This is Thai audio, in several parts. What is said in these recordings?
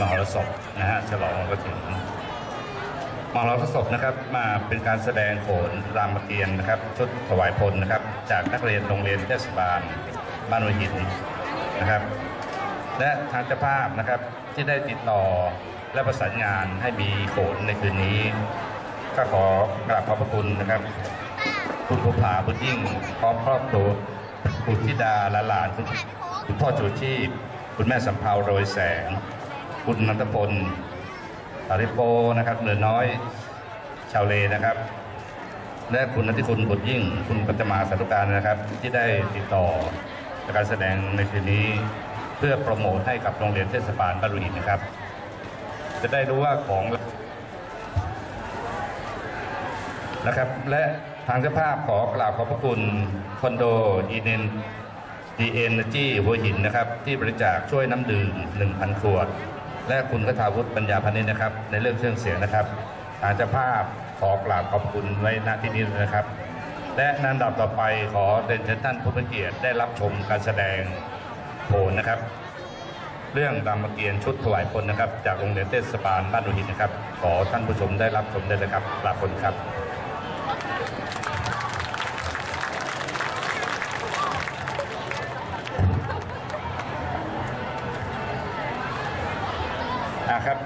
มหรสพนะฮะฉลองกระถิ่นมหรสพนะครับมาเป็นการแสดงโขนรามเกียรตินะครับชุดถวายพลนะครับ จากนักเรียนโรงเรียนเทศบาลบ้านหัวหินนะครับ และทางเจ้าภาพนะครับที่ได้ติดต่อและประสานงานให้มีโขนในคืนนี้ก็ขอกราบขอบพระคุณนะครับ คุณภูผาบุญยิ่งพร้อมครอบครัวคุณธิดาแลาหลานคุณคุณพ่อจูชีพคุณแม่สำเภาโรยแสง คุณนันทพลอาริโปนะครับเหนือน้อยชาวเลนะครับ และคุณนัทธิคุณบุญยิ่ง คุณปัจมาสารุการนะครับ ที่ได้ติดต่อการแสดงในคืนนี้ เพื่อโปรโมทให้กับโรงเรียนเทศบาลบารุหินนะครับ จะได้รู้ว่าของนะครับและทางเจ้าภาพขอกราบขอบพระคุณคอนโดอีเนนดีเอ็นจีหัวหินนะครับ ที่บริจาคช่วยน้ำดื่ม 1,000 ขวด และคุณคทาวุฒิปัญญาพันิชนะครับ ในเรื่องเครื่องเสียงนะครับทางเจ้าภาพขอกราบขอบคุณไว้ณที่นี้นะครับ และนันดับต่อไปขอเรียนเชิญท่านผู้มีเกียรติได้รับชมการแสดงโขนนะครับ เรื่องรามเกียรติ์ชุดถวายพลนะครับ จากโรงเรียนเทศบาลบ้านหัวหินนะครับ ขอท่านผู้ชมได้รับชมได้เลยครับกราบขอบคุณครับนครับ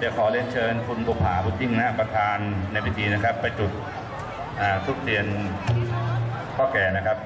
เดี๋ยวขอเรียนเชิญคุณบุภาบุญยิ่งนะประธานในพิธีนะครับ ไปจุดทุกเตียนพ่อแก่นะครับ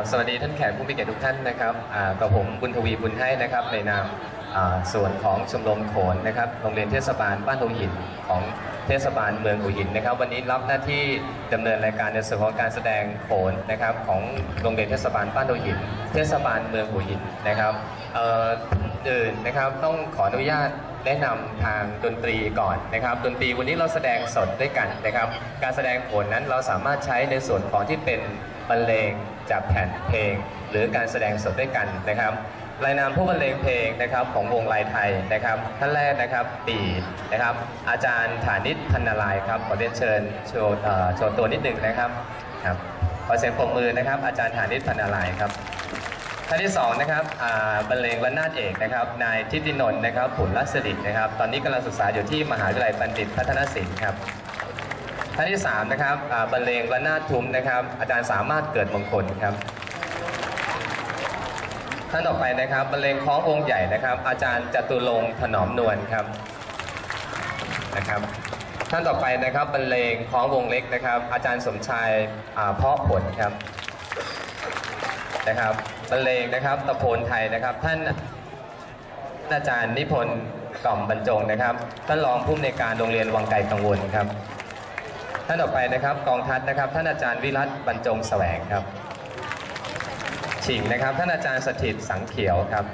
กราบสวัสดีท่านแขกผู้มีเกียรติทุกท่านนะครับกับผมบุญทวีบุญให้นะครับ ในนามส่วนของชมรมโขนนะครับโรงเรียนเทศบาลบ้านหัวหินของเทศบาลเมืองหัวหินนะครับ วันนี้รับหน้าที่ดำเนินรายการในส่วนของการแสดงโขนนะครับของโรงเรียนเทศบาลบ้านหัวหิน เทศบาลเมืองหัวหินนะครับเอ่ออื่นนะครับต้องขออนุญาตแนะนำทางดนตรีก่อนนะครับ ดนตรีวันนี้เราแสดงสดด้วยกันนะครับ การแสดงโขนนั้นเราสามารถใช้ในส่วนของที่เป็น บรรเลงจากแผ่นเพลง หรือการแสดงสดด้วยกันนะครับรายนามผู้บรรเลงเพลงนะครับของวงลายไทยนะครับท่านแรกนะครับปีนะครับ อาจารย์ฐานิตพันนาลายครับขอเรียนเชิญโชว์โชว์ตัวนิดหนึ่งนะครับครับขอเสียงปรบมือนะครับ อาจารย์ฐานิตพันนาลายครับท่านที่สองนะครับบรรเลงระนาดเอกนะครับ นายทิตินนท์นะครับผุนรัศดิตนะครับ ตอนนี้กำลังศึกษาอยู่ที่มหาวิทยาลัยบัณฑิตพัฒนศิลป์ครับ ท่านที่สามนะครับบรรเลงระนาดทุ้มนะครับ อาจารย์สามารถเกิดมงคลครับ ท่านต่อไปนะครับบรรเลงคล้องวงใหญ่นะครับ อาจารย์จตุรงค์ถนอมนวลครับนะครับ ท่านต่อไปนะครับบรรเลงคล้องวงเล็กนะครับ อาจารย์สมชายเพาะผลครับนะครับบรรเลงนะครับตะโพนไทยนะครับ ท่านอาจารย์นิพนธ์กล่อมบรรจงนะครับท่านรองผู้อำนวยการโรงเรียนวังไกลกังวลครับ ท่านต่อไปนะครับกองทัพนะครับ ท่านอาจารย์วิรัตบรรจงแสวงครับชิงนะครับ ท่านอาจารย์สถิตสังเขียวครับ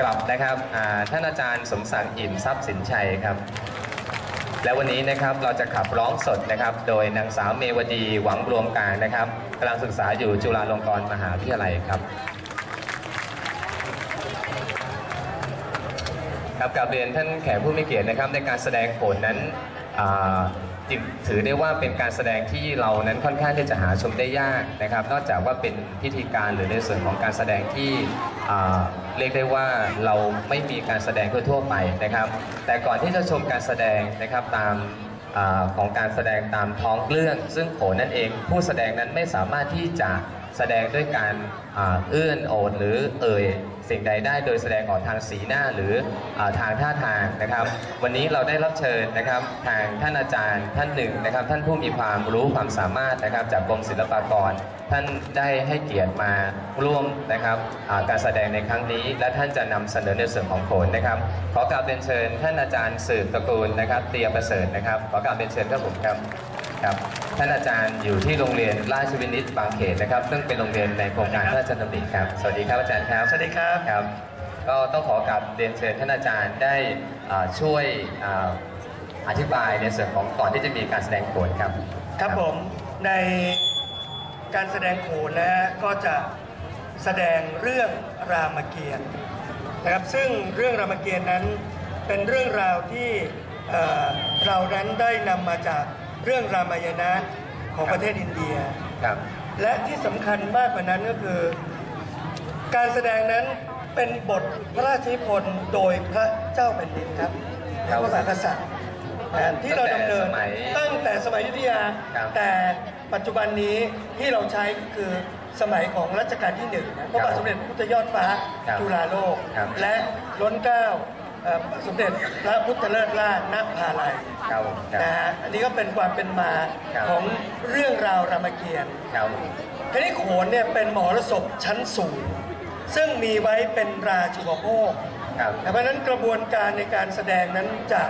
กลับนะครับท่านอาจารย์สมศักดิ์อิ่มทรัพย์สินชัยครับ และวันนี้นะครับเราจะขับร้องสดนะครับ โดยนางสาวเมวดีหวังรวมกลางนะครับกำลังศึกษาอยู่จุฬาลงกรณ์มหาวิทยาลัยครับครับกับเรียนท่านแขกผู้มีเกียรตินะครับในการแสดงโขนนั้น จึงถือได้ว่าเป็นการแสดงที่เรานั้นค่อนข้างที่จะหาชมได้ยากนะครับ นอกจากว่าเป็นพิธีการหรือในส่วนของการแสดงที่เรียกได้ว่าเราไม่มีการแสดงทั่วๆไปนะครับ แต่ก่อนที่จะชมการแสดงนะครับตามอของการแสดงตามท้องเรื่องซึ่งโขนนั่นเองผู้แสดงนั้นไม่สามารถที่จะแสดงด้วยการเอื้อนโอดหรือเอ่ย สิ่งใดได้โดยแสดงออกทางสีหน้าหรืออทางท่าทางนะครับ วันนี้เราได้รับเชิญนะครับทางท่านอาจารย์ท่านหนึ่งนะครับ ท่านผู้มีความรู้ความสามารถนะครับ จากกรมศิลปากร ท่านได้ให้เกียรติมาร่วมนะครับการแสดงในครั้งนี้ และท่านจะนำเสนอในส่วนของโขนนะครับ ขอกราบเรียนเชิญ ท่านอาจารย์สืบตระกูลนะครับเตียประเสริฐนะครับขอกราบเรียนเชิญครับผมครับ ครับท่านอาจารย์อยู่ที่โรงเรียนราชวินิตบางเขนนะครับ ซึ่งเป็นโรงเรียนในโครงการพระราชดำริครับ สวัสดีครับอาจารย์ครับ สวัสดีครับครับ ก็ต้องขอกราบเรียนเชิญท่านอาจารย์ได้อ่าช่วยอ่าอธิบายในส่วนของก่อนที่จะมีการแสดงโขนครับ ครับผมในการแสดงโขนนะฮะก็จะแสดงเรื่องรามเกียรติ์นะครับซึ่งเรื่องรามเกียรติ์นั้นเป็นเรื่องราวที่เอ่อเรานั้นได้นำมาจาก เรื่องรามายณะของประเทศอินเดีย ครับ และที่สำคัญมากกว่านั้นก็คือ การแสดงนั้นเป็นบทพระราชนิพนธ์โดยพระเจ้าแผ่นดินครับครัพบระมหากษัตริย์นะที่เราดำเนินตั้งแต่สมัยตั้งแต่สมัยอยุธยา ครับ แต่ปัจจุบันนี้ที่เราใช้ก็คือสมัยของรัชกาลที่หนึ่งนะพระบาทสมเด็จพระพุทธยอดฟ้า ครับจุฬาโลก ครับและล้นเกล้าเอ่อ สมเด็จพระพุทธเลิศราชนภาลัยครับผมครับ นะฮะอันนี้ก็เป็นความเป็นมาครับ ของเรื่องราวรามเกียรติ์ ครับทีนี้โขนเนี่ยเป็นมหรสพชั้นสูง ซึ่งมีไว้เป็นราชูปโภคครับเพราะฉะนั้นกระบวนการในการแสดงนั้นจะ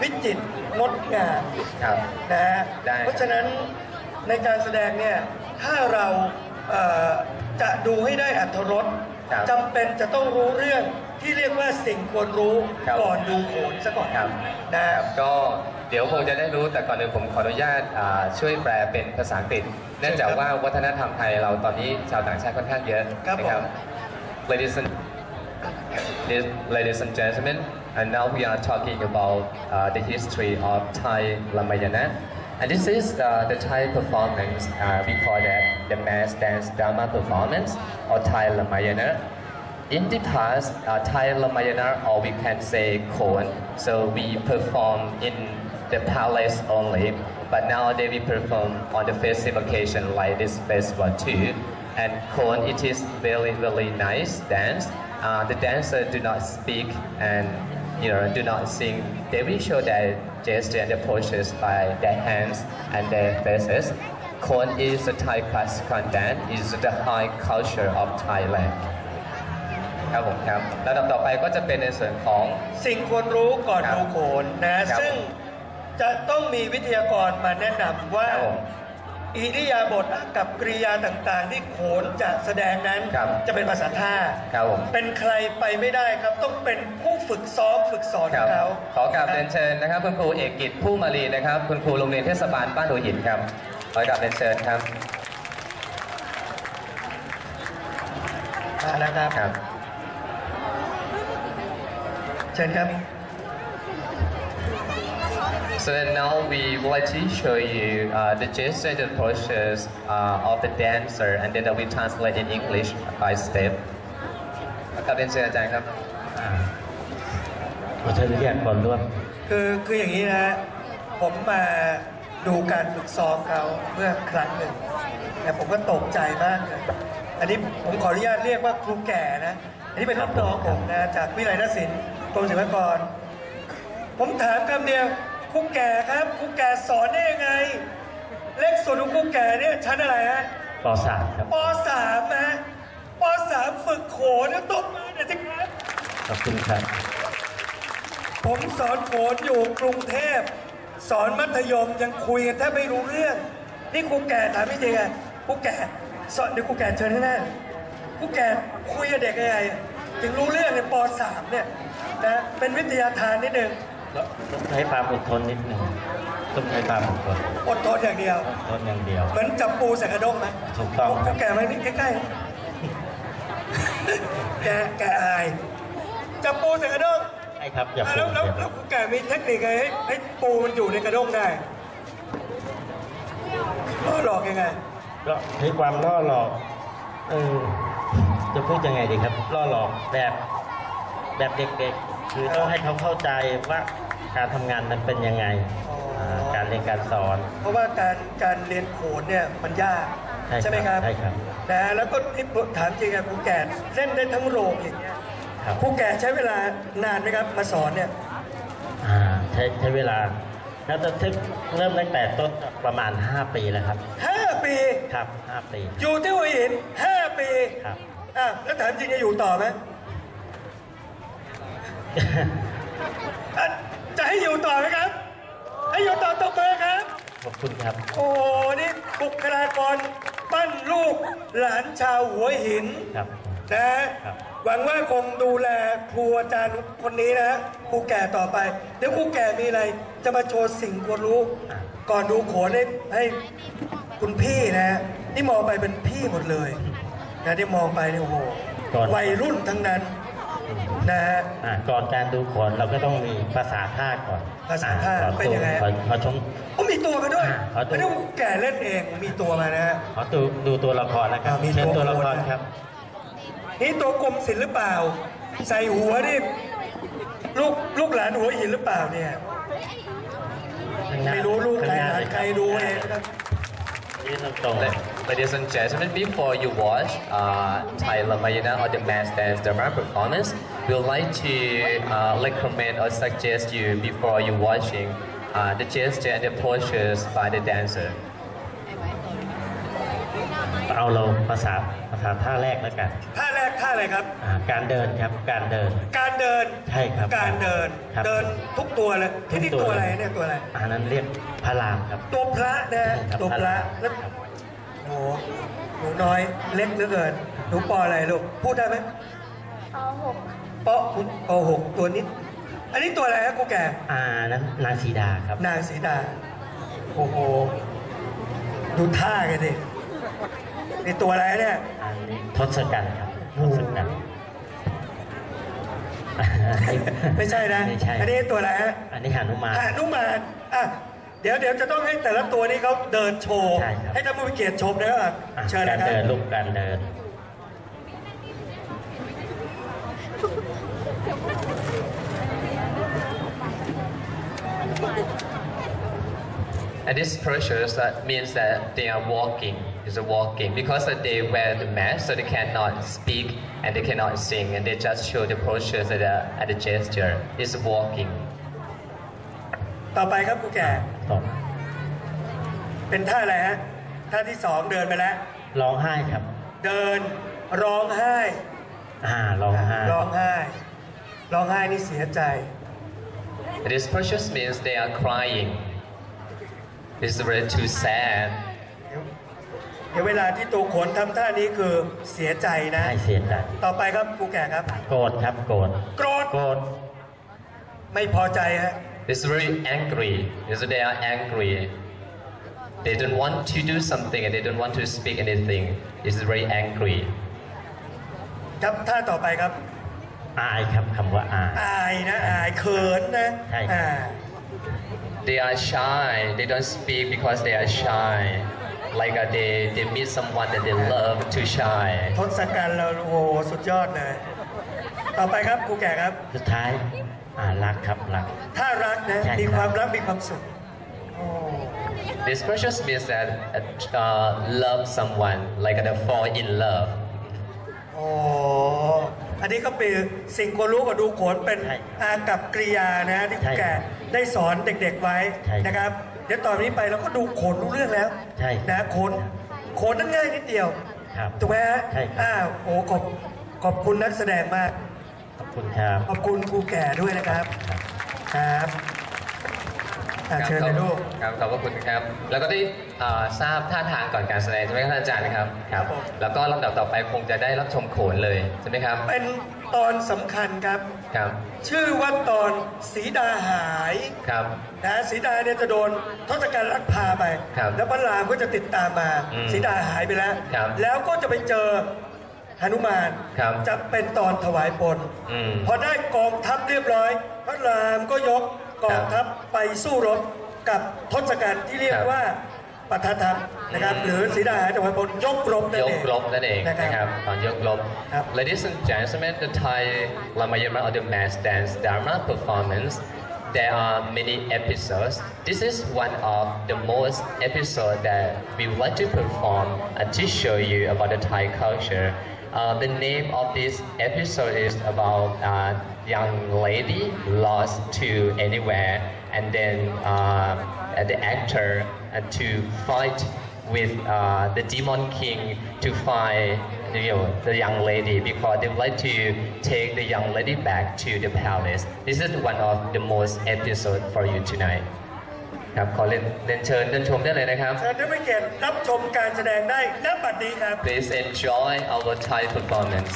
วิจิตรงดงามครับ นะฮะได้ครับเพราะฉะนั้นในการแสดงเนี่ยถ้าเราเอ่อจะดูให้ได้อัธรสครับจำเป็นจะต้องรู้เรื่อง ที่เรียกว่าสิ่งควรรู้ครับ ก่อนดูโขนซะก่อนครับนะครับ ก็เดี๋ยวคงจะได้รู้แต่ก่อนอื่นผมขออนุญาตอ่าช่วยแปลเป็นภาษาอังกฤษ เนื่องจากว่าวัฒนธรรมไทยเราตอนนี้ชาวต่างชาติค่อนข้างเยอะครับนะครับผม ladies and ladies and gentlemen and now we are talking about uh, the history of Thai Ramayana and this is uh, the Thai performance uh, we call that the mass dance drama performance or Thai Ramayana in the past, uh, Thai Ramayana, or we can say Khon, so we perform in the palace only. But nowadays we perform on the festive occasion like this festival too. And Khon, it is very, very nice dance. Uh, the dancers do not speak and you know do not sing. They will show their gesture and their poses by their hands and their faces. Khon is a Thai classical dance. Is the high culture of Thailand. ครับผมครับลำดับต่อไปก็จะเป็นในส่วนของ สิ่งควรรู้ก่อนครับดูโขนนะ ครับซึ่งจะต้องมีวิทยากรมาแนะนำว่า ครับผมอิริยาบถกับกริยาต่างๆ ที่โขนจะแสดงนั้นครับ จะเป็นภาษาท่า ครับผมเป็นใครไปไม่ได้ครับ ต้องเป็นผู้ฝึกซ้อมฝึกสอนครับเขาขอกราบเรียนเชิญนะครับ คุณครูเอกกิจผู้มาลีนะครับ คุณครูโรงเรียนเทศบาลบ้านหัวหินครับขอกราบเรียนเชิญครับมาแล้วครับ ครับ เชิญครับ So then now we would like to show you uh, the gesture and the postures uh, of the dancer and then we translate in English by step ขอกราบเรียนเชิญอาจารย์ครับขอเชิญวิทยากรร่วมคือคืออย่างนี้นะฮะผมมาดูการฝึกซ้อมเขาเมื่อครั้งหนึ่งแต่ผมก็ตกใจมากเลยอันนี้ผมขออนุญาตเรียกว่าครูแก่นะ อันนี้เป็นรุ่นน้องผมนะจากวิไลนศิลป์ กรมศิลปากร ผมถามคำเดียวครูแก่ครับครูแก่สอนได้ยังไง เลขส่วนของครูแก่เนี่ยชั้นอะไรฮะป .3 ครับปสามนะปสามฝึกโขนแล้วตบมือหน่อยสิครับ ขอบคุณครับ ผมสอนโขนอยู่กรุงเทพ สอนมัธยมยังคุยกันแทบไม่รู้เรื่อง นี่ครูแก่ถามจริงๆอะครูแก่สอนเดี๋ยวครูแก่เชิญข้างหน้าครูแก่คุยกับเด็กยังไง ถึงรู้เรื่องในป .3 เนี่ยนะเป็นวิทยาทานนิดนึงต้องใช้ความอดทนนิดหนึ่งต้องใช้ความอดทนอดทนอย่างเดียว อดทนอย่างเดียว เหมือนจับปูใส่กระด้งไหมถูกต้องครูแก่มานี่ใกล้ๆแกแกอาย จับปูใส่กระด้งใช่ครับอย่าอะฝืแล้วนแล้วแล้วครูแก่มีเทคนิคไงให้ให้ปูมันอยู่ในกระด้งได้ล่อหลอกยังไงก็ใช้ความล่อหลอกเออ จะพูดยังไงดีครับล่อหลอกแบบแบบเด็กๆ คือต้องให้เขาเข้าใจว่าการทำงานมันเป็นยังไงอ๋ออ่าการเรียนการสอน เพราะว่าการการเรียนโขนเนี่ยมันยากใช่ครับไหมครับใช่ครับ นะแล้วก็ที่ผมถามจริงอะครูแก่เล่นได้ทั้งโรงอย่างเงี้ยครับ ครูแก่ใช้เวลานานไหมครับมาสอนเนี่ยอ่าใช้ใช้เวลาแล้วจะเริ่มตั้งแต่ต้นประมาณ 5 ปีแล้วครับ ห้าปี ครับ 5 ปี อยู่ที่หัวหินห้าปี ครับ อะแล้วถามจริงจะอยู่ต่อไหมอะจะให้อยู่ต่อไหมครับ ให้อยู่ต่อตบมือครับ ขอบคุณครับ โอ้โหนี่บุคลากรปั้นลูกหลานชาวหัวหิน ครับ นะครับหวังว่าคงดูแลครูอาจารย์คนนี้นะฮะครูแก่ต่อไป เดี๋ยวครูแก่มีอะไร จะมาโชว์สิ่งควรรู้อะก่อนดูโขนให้ให้คุณพี่นะฮะนี่มองไปเป็นพี่หมดเลย นะที่มองไปเนี่ยโอ้โหก่อน วัยรุ่นทั้งนั้นนะฮะ อ่าก่อนการดูโขนเราก็ต้องมีภาษาท่าก่อนภาษาท่าอ่ขอเป็นยังไง ขอขอชม โอ้มีตัวมาด้วยอะขอดู ไม่ได้แก่เล่นเองมีตัวมานะฮะ ขอดูดูตัวละครนะครับอ่ามีเชิญตัวตัวละครโขนนะครับ นี่ตัวกรมศิลป์หรือเปล่า ใส่หัวนี่ลูกลูกหลานหัวหินหรือเปล่าเนี่ยข้างหน้าไม่รู้ลูกใครข้งหลานเลยใครดูเองนะครับ Ladies and gentlemen, before you watch uh, Thai or the mass dance drama performance, we would like to uh, recommend or suggest you before you watching uh, the gesture and the postures by the dancer. เอาเราภาษาภาษาท่าแรกแล้วกัน ท่าแรกท่าอะไรครับ อ่าการเดินครับการเดิน การเดินใช่ครับการเดิน ครับเดินทุกตัวเลยที่นี่ทุกตัวอะไรเนี่ยตัวอะไร อันนั้นเรียกพระรามครับ ตัวพระนะใช่ครับตัวพระพระ แล้วโอ้โหหนูน้อยเล็กเหลือเกินหนูปออะไรลูกพูดได้ไหมป .6 ปอปอหกตัวนิด อันนี้ตัวอะไรครับกูแก่ อ่านั้นนางสีดาครับ นางสีดา โอ้โห ดูท่ากันดิ นี่ตัวอะไรเนี่ย อันนี้ทศกัณฐ์ครับทศกัณฐ์ ไม่ใช่นะ ไม่ใช่ อันนี้ตัวอะไรฮะอันนี้หานุมาน หนุมานอะเดี๋ยวเดี๋ยวจะต้องให้แต่ละตัวนี้เขาเดินโชว์ ใช่ครับ ให้ท่านผู้มีเกียรติชมนะครับอะอะเชิญการนะครัเดินบลูกการเดิน And this postures that means that they are walking, is a walking because that they wear the mask, so they cannot speak and they cannot sing, and they just show the postures at the, at the gesture. It's walking. ต่อไปครับกูแก่ ต่อ เป็นท่าอะไรฮะ ท่าที่สองเดินไปแล้ว ร้องไห้ครับ เดินร้องไห้ อ่าร้องไห้ ร้องไห้ ร้องไห้นี่เสียใจ And this postures means they are crying. It's really too sad. เดี๋ยวเวลาที่ตัวขนทำท่านี้คือเสียใจนะให้เสียใจต่อไปครับกูแก่ครับ โกรธครับโกรธโกรธโกรธ ไม่พอใจฮะ It's very angry. It's they are angry. They don't want to do something and they don't want to speak anything. It's very angry. ครับท่าต่อไปครับ อายครับคำว่าอาย อายนะ อายเขินนะใช่ครับ อ่า They are shy. They don't speak because they are shy. Like uh, they, they meet someone that they love too shy. ทศกัณฐ์เราโอ้โหสุดยอดเลย ต่อไปครับครูแก่ครับ สุดท้ายอ่ารักครับรัก ถ้ารักนะใช่ครับมีความรักมีความสุขโอ้ This precious means that uh, love someone, like uh, fall in love. โอ้อันนี้ก็เป็นสิ่งควรรู้กับดูโขนเป็นใช่อากับกริยานะที่ครูใช่แก่ได้สอนเด็กๆไว้ใช่ครับนะครับ เดี๋ยวต่อนนี้ไปเราก็ดูโขนรู้เรื่องแล้วใช่นะโขนโขนนั้นง่ายนิดเดียวครับถูกไหมฮะใช่ครับ อ้าวโอ้ขอบขอบคุณนักแสดงมาก ขอบคุณครับ ขอบคุณครูแก่ด้วยนะครับ ครับครับอะเชิญเลยลูก ครับขอบพระคุณครับ แล้วก็ได้เอ่อทราบท่าทางก่อนการแสดงใช่ไหมครับท่านอาจารย์ครับ ครับผม แล้วก็ลำดับต่อไปคงจะได้รับชมโขนเลยใช่ไหมครับ เป็นตอนสำคัญครับ ครับ ชื่อว่าตอนสีดาหายครับ นะสีดาเนี่ยจะโดนทศกัณฐ์ลักพาไป ครับแล้วพระรามก็จะติดตามมาอืมสีดาหายไปแล้ว ครับแล้วก็จะไปเจอหนุมานครับ จะเป็นตอนถวายพลอืม พอได้กองทัพเรียบร้อย พระรามก็ยกกองทัพไปสู้รบกับทศกัณฐ์ที่เรียกครับว่า ปททัพนะครับ อืม หรือสีดาหายถวายพลยกรบนั่น ย เอก ง ลบนั่นเอง นะ นะ ค ค รั รับ บตอนยกลบ ครับ Ladies and gentlemen the Thai Ramayana or the mass dance drama performance there are many episodes this is one of the most episode that we would like to perform and to show you about the Thai culture uh, the name of this episode is about uh, young lady lost to anywhere and then uh, the actor uh, to fight with uh, the demon king to find you know the young lady because they would like to take the young lady back to the palace. This is one of the most episode for you tonight. ครับขอเรียนเรียนเชิญเดินชมได้เลยนะครับ เชิญท่านผู้เกียรติรับชมการแสดงได้ณบัดนี้ครับ Please enjoy our Thai performance.